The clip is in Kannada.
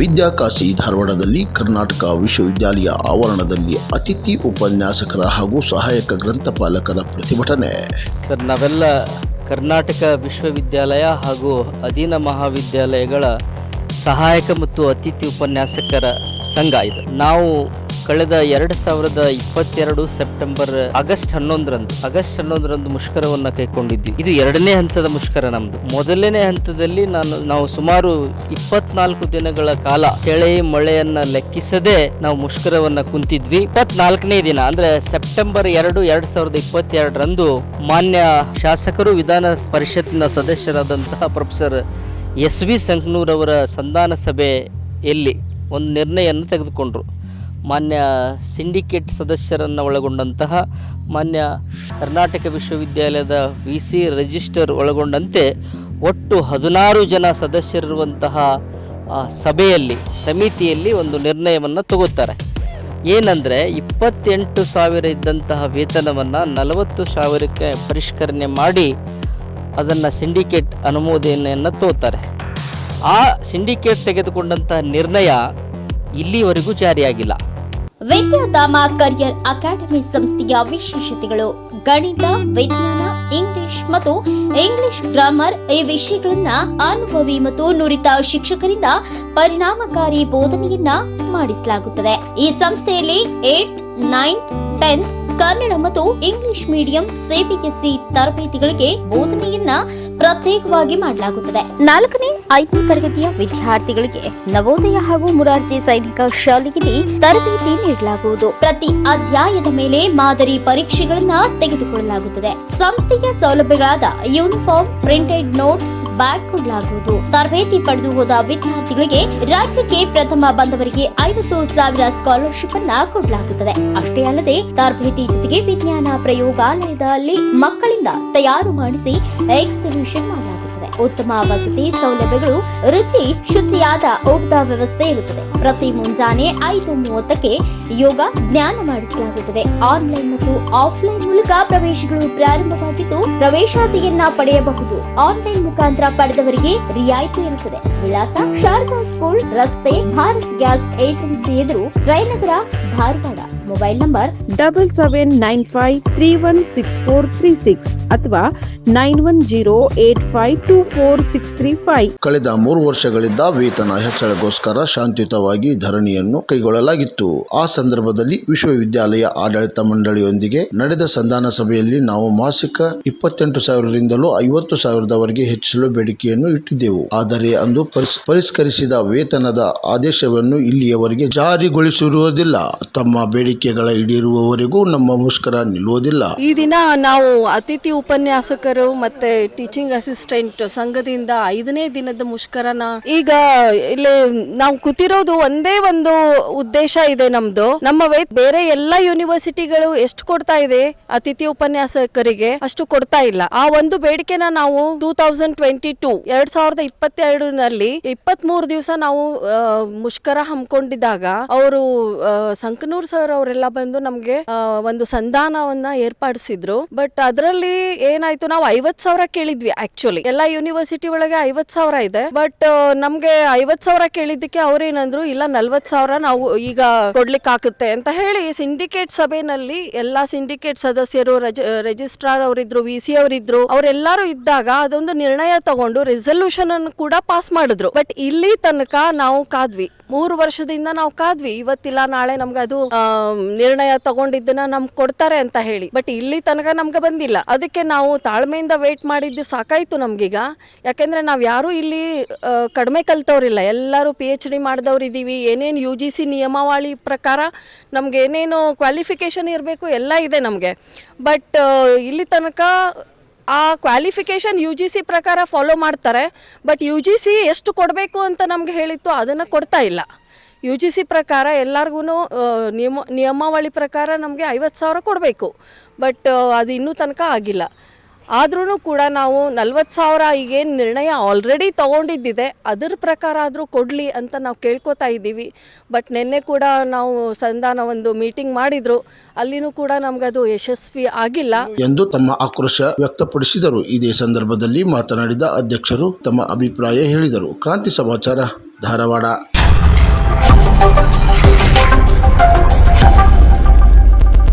ವಿದ್ಯಾಕಾಶಿ ಧಾರವಾಡದಲ್ಲಿ ಕರ್ನಾಟಕ ವಿಶ್ವವಿದ್ಯಾಲಯ ಆವರಣದಲ್ಲಿ ಅತಿಥಿ ಉಪನ್ಯಾಸಕರ ಹಾಗೂ ಸಹಾಯಕ ಗ್ರಂಥಪಾಲಕರ ಪ್ರತಿಭಟನೆ. ಸರ್, ನಾವೆಲ್ಲ ಕರ್ನಾಟಕ ವಿಶ್ವವಿದ್ಯಾಲಯ ಹಾಗೂ ಅಧೀನ ಮಹಾವಿದ್ಯಾಲಯಗಳ ಸಹಾಯಕ ಮತ್ತು ಅತಿಥಿ ಉಪನ್ಯಾಸಕರ ಸಂಘ ಇದು. ನಾವು ಕಳೆದ ಎರಡು ಸಾವಿರದ ಇಪ್ಪತ್ತೆರಡು ಸೆಪ್ಟೆಂಬರ್ ಆಗಸ್ಟ್ ಹನ್ನೊಂದರಂದು ಆಗಸ್ಟ್ ಹನ್ನೊಂದರಂದು ಮುಷ್ಕರವನ್ನ ಕೈಕೊಂಡಿದ್ವಿ. ಇದು ಎರಡನೇ ಹಂತದ ಮುಷ್ಕರ ನಮ್ದು. ಮೊದಲನೇ ಹಂತದಲ್ಲಿ ನಾನು, ನಾವು ಸುಮಾರು ಇಪ್ಪತ್ನಾಲ್ಕು ದಿನಗಳ ಕಾಲ ಚಳಿ, ಮಳೆಯನ್ನ ಲೆಕ್ಕಿಸದೆ ನಾವು ಮುಷ್ಕರವನ್ನ ಕುಂತಿದ್ವಿ. ಇಪ್ಪತ್ನಾಲ್ಕನೇ ದಿನ, ಅಂದ್ರೆ ಸೆಪ್ಟೆಂಬರ್ ಎರಡು, ಎರಡ್ ಸಾವಿರದ ಇಪ್ಪತ್ತೆರಡರಂದು ಮಾನ್ಯ ಶಾಸಕರು, ವಿಧಾನ ಪರಿಷತ್ತಿನ ಸದಸ್ಯರಾದಂತಹ ಪ್ರೊಫೆಸರ್ ಎಸ್ ವಿ ಸಂಕನೂರವರ ಸಂಧಾನ ಸಭೆಯಲ್ಲಿ ಒಂದು ನಿರ್ಣಯವನ್ನು ತೆಗೆದುಕೊಂಡ್ರು. ಮಾನ್ಯ ಸಿಂಡಿಕೇಟ್ ಸದಸ್ಯರನ್ನು ಒಳಗೊಂಡಂತಹ ಮಾನ್ಯ ಕರ್ನಾಟಕ ವಿಶ್ವವಿದ್ಯಾಲಯದ ವಿ ಸಿ ರಿಜಿಸ್ಟರ್ ಒಳಗೊಂಡಂತೆ ಒಟ್ಟು ಹದಿನಾರು ಜನ ಸದಸ್ಯರಿರುವಂತಹ ಸಭೆಯಲ್ಲಿ, ಸಮಿತಿಯಲ್ಲಿ ಒಂದು ನಿರ್ಣಯವನ್ನು ತಗೋತಾರೆ. ಏನಂದರೆ, ಇಪ್ಪತ್ತೆಂಟು ಸಾವಿರ ಇದ್ದಂತಹ ವೇತನವನ್ನು ನಲವತ್ತು ಸಾವಿರಕ್ಕೆ ಪರಿಷ್ಕರಣೆ ಮಾಡಿ ಅದನ್ನು ಸಿಂಡಿಕೇಟ್ ಅನುಮೋದನೆಯನ್ನು ತೋತಾರೆ. ಆ ಸಿಂಡಿಕೇಟ್ ತೆಗೆದುಕೊಂಡಂತಹ ನಿರ್ಣಯ ಇಲ್ಲಿವರೆಗೂ ಜಾರಿಯಾಗಿಲ್ಲ. ವಿದ್ಯಾಧಾಮ ಕರಿಯರ್ ಅಕಾಡೆಮಿ ಸಂಸ್ಥೆಯ ವಿಶೇಷತೆಗಳು ಗಣಿತ, ವಿಜ್ಞಾನ, ಇಂಗ್ಲಿಷ್ ಮತ್ತು ಇಂಗ್ಲಿಷ್ ಗ್ರಾಮರ್ ಈ ವಿಷಯಗಳನ್ನ ಅನುಭವಿ ಮತ್ತು ನುರಿತ ಶಿಕ್ಷಕರಿಂದ ಪರಿಣಾಮಕಾರಿ ಬೋಧನೆಯನ್ನ ಮಾಡಿಸಲಾಗುತ್ತದೆ. ಈ ಸಂಸ್ಥೆಯಲ್ಲಿ ಏಟ್, ನೈನ್ತ್, ಟೆಂತ್ ಕನ್ನಡ ಮತ್ತು ಇಂಗ್ಲಿಷ್ ಮೀಡಿಯಂ ಸಿಬಿಎಸ್ಇ ತರಬೇತಿಗಳಿಗೆ ಬೋಧನೆಯನ್ನ ಪ್ರತ್ಯೇಕವಾಗಿ ಮಾಡಲಾಗುತ್ತದೆ. ನಾಲ್ಕನೇ ಐದನೇ ತರಗತಿಯ ವಿದ್ಯಾರ್ಥಿಗಳಿಗೆ ನವೋದಯ ಹಾಗೂ ಮುರಾರ್ಜಿ ಸೈನಿಕ ಶಾಲೆಯಲ್ಲಿ ತರಬೇತಿ ನೀಡಲಾಗುವುದು. ಪ್ರತಿ ಅಧ್ಯಾಯದ ಮೇಲೆ ಮಾದರಿ ಪರೀಕ್ಷೆಗಳನ್ನ ತೆಗೆದುಕೊಳ್ಳಲಾಗುತ್ತದೆ. ಸಂಸ್ಥೆಯ ಸೌಲಭ್ಯಗಳಾದ ಯೂನಿಫಾರ್ಮ್, ಪ್ರಿಂಟೆಡ್ ನೋಟ್ಸ್, ಬ್ಯಾಗ್ ಕೊಡಲಾಗುವುದು. ತರಬೇತಿ ಪಡೆದು ಹೋದ ವಿದ್ಯಾರ್ಥಿಗಳಿಗೆ ರಾಜ್ಯಕ್ಕೆ ಪ್ರಥಮ ಬಂದವರಿಗೆ ಐವತ್ತು ಸಾವಿರ ಸ್ಕಾಲರ್ಶಿಪ್ ಅನ್ನ ಕೊಡಲಾಗುತ್ತದೆ. ಅಷ್ಟೇ ಅಲ್ಲದೆ, ತರಬೇತಿ ಜೊತೆಗೆ ವಿಜ್ಞಾನ ಪ್ರಯೋಗಾಲಯದಲ್ಲಿ ಮಕ್ಕಳಿಂದ ತಯಾರು ಮಾಡಿಸಿ ಎಕ್ಸಿಬಿಷನ್ ಮಾಡಲಾಗುತ್ತದೆ. ಉತ್ತಮ ವಸತಿ ಸೌಲಭ್ಯಗಳು, ರುಚಿ ಶುಚಿಯಾದ ಊಟದ ವ್ಯವಸ್ಥೆ ಇರುತ್ತದೆ. ಪ್ರತಿ ಮುಂಜಾನೆ ಐದು ಮೂವತ್ತಕ್ಕೆ ಯೋಗ ಜ್ಞಾನ ಮಾಡಿಸಲಾಗುತ್ತದೆ. ಆನ್ಲೈನ್ ಮತ್ತು ಆಫ್ಲೈನ್ ಮೂಲಕ ಪ್ರವೇಶಗಳು ಪ್ರಾರಂಭವಾಗಿದ್ದು, ಪ್ರವೇಶಾತಿಯನ್ನ ಪಡೆಯಬಹುದು. ಆನ್ಲೈನ್ ಮುಖಾಂತರ ಪಡೆದವರಿಗೆ ರಿಯಾಯಿತಿ ಇರುತ್ತದೆ. ವಿಳಾಸ ಶಾರದಾ ಸ್ಕೂಲ್, ರಸ್ತೆ, ಭಾರತ್ ಗ್ಯಾಸ್ ಏಜೆನ್ಸಿ ಎದುರು Jayanagar, Dharwad. Mobile number double seven nine five three one six four three six ಅಥವಾ nine one zero eight five two four six three five ಕಳೆದ ಮೂರು ವರ್ಷಗಳಿಂದ ವೇತನ ಹೆಚ್ಚಳಗೋಸ್ಕರ ಶಾಂತಿಯುತವಾಗಿ ಧರಣಿಯನ್ನು ಕೈಗೊಳ್ಳಲಾಗಿತ್ತು. ಆ ಸಂದರ್ಭದಲ್ಲಿ ವಿಶ್ವವಿದ್ಯಾಲಯ ಆಡಳಿತ ಮಂಡಳಿಯೊಂದಿಗೆ ನಡೆದ ಸಂಧಾನ ಸಭೆಯಲ್ಲಿ ನಾವು ಮಾಸಿಕ ಇಪ್ಪತ್ತೆಂಟು ಸಾವಿರದಿಂದಲೂ ಐವತ್ತು ಸಾವಿರದವರೆಗೆ ಹೆಚ್ಚಿಸಲು ಬೇಡಿಕೆಯನ್ನು ಇಟ್ಟಿದ್ದೆವು. ಆದರೆ ಅಂದು ಪರಿಷ್ಕರಿಸಿದ ವೇತನದ ಆದೇಶವನ್ನು ಇಲ್ಲಿಯವರೆಗೆ ಜಾರಿಗೊಳಿಸಿರುವುದಿಲ್ಲ. ತಮ್ಮ ಬೇಡಿಕೆಗಳ ಈಡೇರುವವರೆಗೂ ನಮ್ಮ ಮುಷ್ಕರ ನಿಲ್ಲುವುದಿಲ್ಲ. ಈ ದಿನ ನಾವು ಅತಿಥಿ ಉಪನ್ಯಾಸಕರು ಮತ್ತೆ ಟೀಚಿಂಗ್ ಅಸಿಸ್ಟೆಂಟ್ ಸಂಘದಿಂದ ಐದನೇ ದಿನದ ಮುಷ್ಕರನ ಈಗ ಇಲ್ಲಿ ನಾವು ಕೂತಿರೋದು ಒಂದೇ ಒಂದು ಉದ್ದೇಶ ಇದೆ ನಮ್ದು. ನಮ್ಮ ಬೇರೆ ಎಲ್ಲ ಯೂನಿವರ್ಸಿಟಿಗಳು ಎಷ್ಟು ಕೊಡ್ತಾ ಇದೆ ಅತಿಥಿ ಉಪನ್ಯಾಸಕರಿಗೆ? ಅಷ್ಟು ಕೊಡ್ತಾ ಇಲ್ಲ. ಆ ಒಂದು ಬೇಡಿಕೆನ ನಾವು ಟೂ ತೌಸಂಡ್ ಟ್ವೆಂಟಿ ಟೂ ಎರಡ್ ಸಾವಿರದ ಇಪ್ಪತ್ತೆರಡನಲ್ಲಿ ಇಪ್ಪತ್ತ್ ಮೂರು ದಿವಸ ನಾವು ಮುಷ್ಕರ ಹಮ್ಮಿಕೊಂಡಿದ್ದಾಗ ಅವರು ಸಂಕನೂರ್ ಸರ್ ಅವರೆಲ್ಲ ಬಂದು ನಮ್ಗೆ ಒಂದು ಸಂಧಾನವನ್ನ ಏರ್ಪಡಿಸಿದ್ರು. ಬಟ್ ಅದರಲ್ಲಿ ಏನಾಯ್ತು, ನಾವು ಐವತ್ ಸಾವಿರ ಕೇಳಿದ್ವಿ ಆಕ್ಚುಲಿ ಎಲ್ಲಾ ಯೂನಿವರ್ಸಿಟಿ ಒಳಗೆ ಐವತ್ ಸಾವಿರ ಇದೆ. ಬಟ್ ನಮ್ಗೆ ಐವತ್ ಸಾವಿರ ಕೇಳಿದ್ದಕ್ಕೆ ಅವ್ರೇನಂದ್ರು, ಇಲ್ಲ ನಲ್ವತ್ ಸಾವಿರ ನಾವು ಈಗ ಕೊಡ್ಲಿಕ್ಕೆ ಆಗುತ್ತೆ ಅಂತ ಹೇಳಿ ಸಿಂಡಿಕೇಟ್ ಸಭೆನಲ್ಲಿ ಎಲ್ಲಾ ಸಿಂಡಿಕೇಟ್ ಸದಸ್ಯರು ರಿಜಿಸ್ಟ್ರಾರ್ ಅವರಿದ್ರು ವಿ ಸಿ ಅವರಿದ್ರು, ಅವರೆಲ್ಲರೂ ಇದ್ದಾಗ ಅದೊಂದು ನಿರ್ಣಯ ತಗೊಂಡು ರೆಸಲ್ಯೂಷನ್ ಅನ್ನು ಕೂಡ ಪಾಸ್ ಮಾಡಿದ್ರು. ಬಟ್ ಇಲ್ಲಿ ತನಕ ನಾವು ಕಾದ್ವಿ. ಮೂರು ವರ್ಷದಿಂದ ನಾವು ಕಾದ್ವಿ. ಇವತ್ತಿಲ್ಲ, ನಾಳೆ ನಮ್ಗೆ ಅದು ನಿರ್ಣಯ ತಗೊಂಡಿದ್ದನ್ನ ನಮ್ಗೆ ಕೊಡ್ತಾರೆ ಅಂತ ಹೇಳಿ. ಬಟ್ ಇಲ್ಲಿ ತನಕ ನಮ್ಗೆ ಬಂದಿಲ್ಲ. ಅದಕ್ಕೆ ನಾವು ತಾಳ್ಮೆಯಿಂದ ವೇಟ್ ಮಾಡಿದ್ದು ಸಾಕಾಯ್ತು ನಮ್ಗೀಗ. ಯಾಕೆಂದ್ರೆ ನಾವು ಯಾರು ಇಲ್ಲಿ ಕಡಿಮೆ ಕಲ್ತವ್ರಿಲ್ಲ. ಎಲ್ಲರೂ ಪಿ ಎಚ್ ಡಿ ಮಾಡಿದವ್ರು ಇದೀವಿ. ಏನೇನು ಯು ಜಿ ಸಿ ನಿಯಮಾವಳಿ ಪ್ರಕಾರ ನಮ್ಗೆ ಏನೇನು ಕ್ವಾಲಿಫಿಕೇಶನ್ ಇರಬೇಕು, ಎಲ್ಲ ಇದೆ ನಮಗೆ. ಬಟ್ ಇಲ್ಲಿ ತನಕ ಆ ಕ್ವಾಲಿಫಿಕೇಷನ್ ಯು ಜಿ ಸಿ ಪ್ರಕಾರ ಫಾಲೋ ಮಾಡ್ತಾರೆ ಬಟ್ ಯು ಜಿ ಸಿ ಎಷ್ಟು ಕೊಡಬೇಕು ಅಂತ ನಮಗೆ ಹೇಳಿತ್ತು ಅದನ್ನು ಕೊಡ್ತಾ ಇಲ್ಲ. ಯು ಜಿ ಸಿ ಪ್ರಕಾರ ಎಲ್ಲರಿಗೂ ನಿಯಮ, ನಿಯಮಾವಳಿ ಪ್ರಕಾರ ನಮಗೆ ಐವತ್ತು ಸಾವಿರ ಕೊಡಬೇಕು ಬಟ್ ಅದು ಇನ್ನೂ ತನಕ ಆಗಿಲ್ಲ. ಆದ್ರೂ ಕೂಡ ನಾವು ನಲ್ವತ್ತು ಸಾವಿರ ಈಗೇನು ನಿರ್ಣಯ ಆಲ್ರೆಡಿ ತೊಗೊಂಡಿದ್ದಿದೆ. ಅದರ ಪ್ರಕಾರ ಆದರೂ ಕೊಡಲಿ ಅಂತ ನಾವು ಕೇಳ್ಕೊತಾ ಇದ್ದೀವಿ. ಬಟ್ ನಿನ್ನೆ ಕೂಡ ನಾವು ಸಂಧಾನ ಒಂದು ಮೀಟಿಂಗ್ ಮಾಡಿದ್ರು. ಅಲ್ಲಿನೂ ಕೂಡ ನಮಗದು ಯಶಸ್ವಿ ಆಗಿಲ್ಲ. ಎಂದು ತಮ್ಮ ಆಕ್ರೋಶ ವ್ಯಕ್ತಪಡಿಸಿದರು. ಇದೇ ಸಂದರ್ಭದಲ್ಲಿ ಮಾತನಾಡಿದ ಅಧ್ಯಕ್ಷರು ತಮ್ಮ ಅಭಿಪ್ರಾಯ ಹೇಳಿದರು. ಕ್ರಾಂತಿ ಸಮಾಚಾರ, ಧಾರವಾಡ.